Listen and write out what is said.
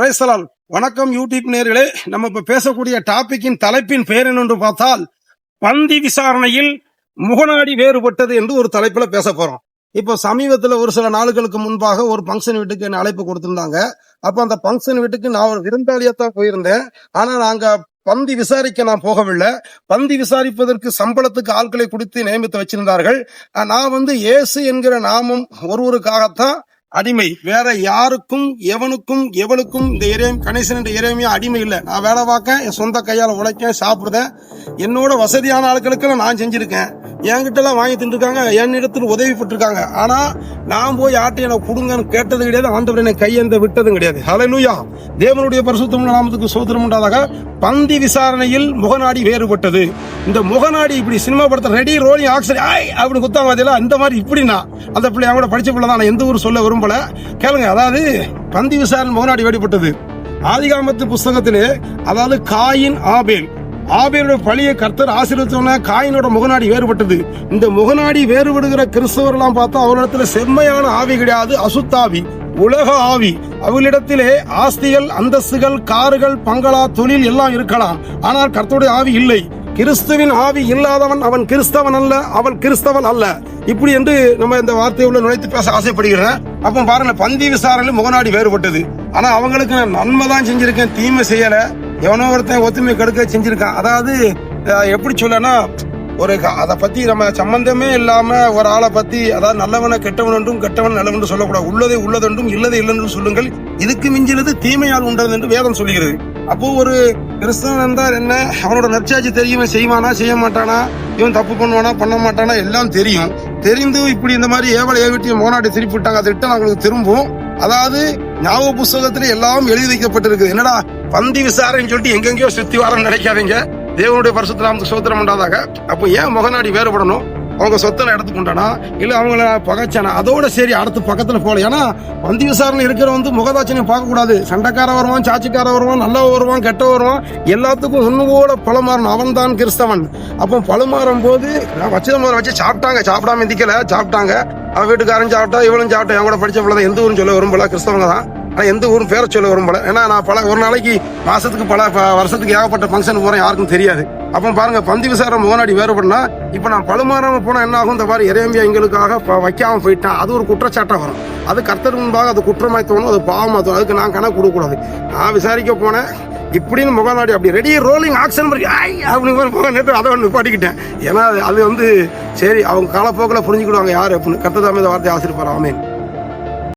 ரைசலால் வணக்கம் யூடியூப் நேர்களே. நம்ம இப்ப பேசக்கூடிய டாபிக்கின் தலைப்பின் பெயர் என்னென்று பார்த்தால் பந்தி விசாரணையில் முகநாடி வேறுபட்டது என்று ஒரு தலைப்புல பேச போறோம். இப்போ சமீபத்துல ஒரு சில நாளுகளுக்கு முன்பாக ஒரு ஃபங்க்ஷன் வீட்டுக்கு என்ன அழைப்பு கொடுத்திருந்தாங்க. அப்ப அந்த ஃபங்க்ஷன் வீட்டுக்கு நான் ஒரு விருந்தாளியாத்தான் போயிருந்தேன். ஆனா நாங்க பந்தி விசாரிக்க நான் போகவில்லை. பந்தி விசாரிப்பதற்கு சம்பளத்துக்கு ஆட்களை கொடுத்து நியமித்து வச்சிருந்தார்கள். நான் வந்து இயேசு என்கிற நாமம் ஒருவருக்காகத்தான் அடிமை. வேற யாருக்கும் எவனுக்கும் எவனுக்கும் இந்த இறையம் கணேசன் என்ற இறைமையா அடிமை இல்லை. நான் வேலை பார்க்க என் சொந்த கையால் உழைக்கேன் சாப்பிடுதேன் என்னோட வசதியான ஆட்களுக்கெல்லாம் நான் செஞ்சிருக்கேன். என்கிட்ட எல்லாம் வாங்கி தின்றுருக்காங்க என்னிடத்தில் உதவி பெற்றிருக்காங்க. ஆனா நான் போய் ஆட்டை எனக்கு கொடுங்கன்னு கேட்டது கிடையாது ஆண்டவர் என்னை கையெந்த விட்டதும் கிடையாது. ஹalleluya தேவனுடைய பரிசுத்தம் நாமத்துக்கு சோதனம் உண்டாதாக பந்தி விசாரணையில் முகநாடி வேறுபட்டது. இந்த முகநாடி இப்படி சினிமா படத்தில் ரெடி ரோலிங் ஆக்சரி ஆய் அப்படி குத்தாங்க பார்த்தீங்களா அந்த மாதிரி இப்படின்னா அந்த பிள்ளை கூட படிச்ச பிள்ளை தான். நான் எந்த ஊர் சொல்ல விரும்பல. கேளுங்க அதாவது பந்தி விசாரன் முகநாடி வேறுபட்டது ஆதிகாமத்து புஸ்தகத்திலே அதாவது காயின் ஆபேல். ஆபேலோட பழிய கர்த்தர் ஆசீர்வத்தோட காயினோட முகநாடி வேறுபட்டது. இந்த முகநாடி வேறுபடுகிற கிறிஸ்தவர்லாம் பார்த்தா அவரிடத்துல செம்மையான ஆவி கிடையாது அசுத்தாவி. உலக ஆவி. அவர்களிடத்திலே ஆஸ்திகள் அந்தஸ்துகள் கார்கள் பங்களா தொழில் எல்லாம் இருக்கலாம். ஆனால் கர்த்தருடைய ஆவி இல்லை. கிறிஸ்துவின் ஆவி இல்லாதவன் அவன் கிறிஸ்தவன் அல்ல அவள் கிறிஸ்தவன் அல்ல. இப்படி என்று நம்ம இந்த வார்த்தையை உள்ள நுழைத்து பேச ஆசைப்படுகிறேன். அப்போ பாருங்க பந்தி விசாரணையில் முகநாடி வேறுபட்டது. ஆனா அவங்களுக்கு நான் நன்மை தான் செஞ்சிருக்கேன் தீமை செய்யல. எவனோ ஒருத்தன் ஒத்துமை கெடுக்க செஞ்சிருக்கான். அதாவது எப்படி சொல்லனா ஒரு க- அதை பத்தி நம்ம சம்பந்தமே இல்லாம ஒரு ஆளை பத்தி அதாவது நல்லவனை கெட்டவன் என்றும் கெட்டவன் நல்லவன் சொல்லக்கூடாது. உள்ளதை உள்ளதென்றும் இல்லதை இல்லைன்னு சொல்லுங்கள். இதுக்கு மிஞ்சினது தீமையால் உண்டது என்று வேதம் சொல்லுகிறது. அப்போ ஒரு கிறிஸ்தவன் இருந்தால் என்ன? அவனோட நற்சாட்சி தெரியும் செய்வானா செய்ய மாட்டானா? இவன் தப்பு பண்ணுவானா பண்ண மாட்டானா? எல்லாம் தெரியும். தெரிந்து இப்படி இந்த மாதிரி ஏவலை ஏவிட்டு மோனாட்டி திருப்பி விட்டாங்க. அதை விட்டு அவங்களுக்கு திரும்பும் அதாவது ஞாபக புஸ்தகத்துல எல்லாம் எழுதி வைக்கப்பட்டிருக்கு என்னடா பந்தி விசாரணைன்னு சொல்லிட்டு எங்கெங்கயோ சுத்தி வாரம் நினைக்காதீங்க. தேவனுடைய பரிசுத்தராமத்துக்கு சோத்திரம் உண்டாதாக. அப்போ ஏன் முகநாடி வேறுபடணும்? அவங்க சொத்தில் இடத்துக்கு உண்டானா இல்லை அவங்கள பகைச்சானா? அதோட சரி அடுத்து பக்கத்தில் போகல. ஏன்னா வந்தி விசாரணை இருக்கிற வந்து முகதாட்சணையும் பார்க்கக்கூடாது. சண்டைக்கார வருவான் சாட்சிக்கார வருவான் நல்லா வருவான் கெட்ட வருவான். எல்லாத்துக்கும் ஒன்று கூட பழமாறணும். அவன் தான் கிறிஸ்தவன். அப்போ பழமாறும் போது நான் வச்சத முதல்ல வச்சு சாப்பிட்டாங்க. சாப்பிடாம எந்திக்கல. சாப்பிட்டாங்க. அவன் வீட்டுக்காரன் சாப்பிட்டா இவளும் சாப்பிட்டா. என் கூட படிச்ச பிள்ளை எந்த ஊரும் சொல்ல விரும்பல. கிறிஸ்தவங்க தான். ஆனால் எந்த ஊரும் பேரை சொல்ல விரும்பல. ஏன்னா நான் பல ஒரு நாளைக்கு மாசத்துக்கு பல வருஷத்துக்கு ஏகப்பட்ட ஃபங்க்ஷன் போகிறேன் யாருக்கும் தெரியாது. அப்போ பாருங்க பந்தி விசாரம் முகநாடி வேறுபடுனா இப்போ நான் பழுமாறாம போனால் என்ன ஆகும்? இந்த மாதிரி இறையம்பியா எங்களுக்காக வைக்காமல் போயிட்டான் அது ஒரு குற்றச்சாட்டாக வரும். அது கர்த்தர் முன்பாக அது குற்றமாய் தோணும் அது பாவமாக தோணும் அதுக்கு நான் கணக்கு கொடுக்கக்கூடாது. நான் விசாரிக்க போனேன் இப்படின்னு முகநாடி அப்படி ரெடி ரோலிங் ஆக்ஷன் அப்படின்னு போக நேற்று அதை ஒன்று பாட்டிக்கிட்டேன் ஏன்னா அது- வந்து சரி அவங்க காலப்போக்கில் புரிஞ்சுக்கிடுவாங்க யார் அப்படின்னு கர்த்தர் தாமே இந்த வார்த்தை ஆசிரியப்பார் ஆமேன்.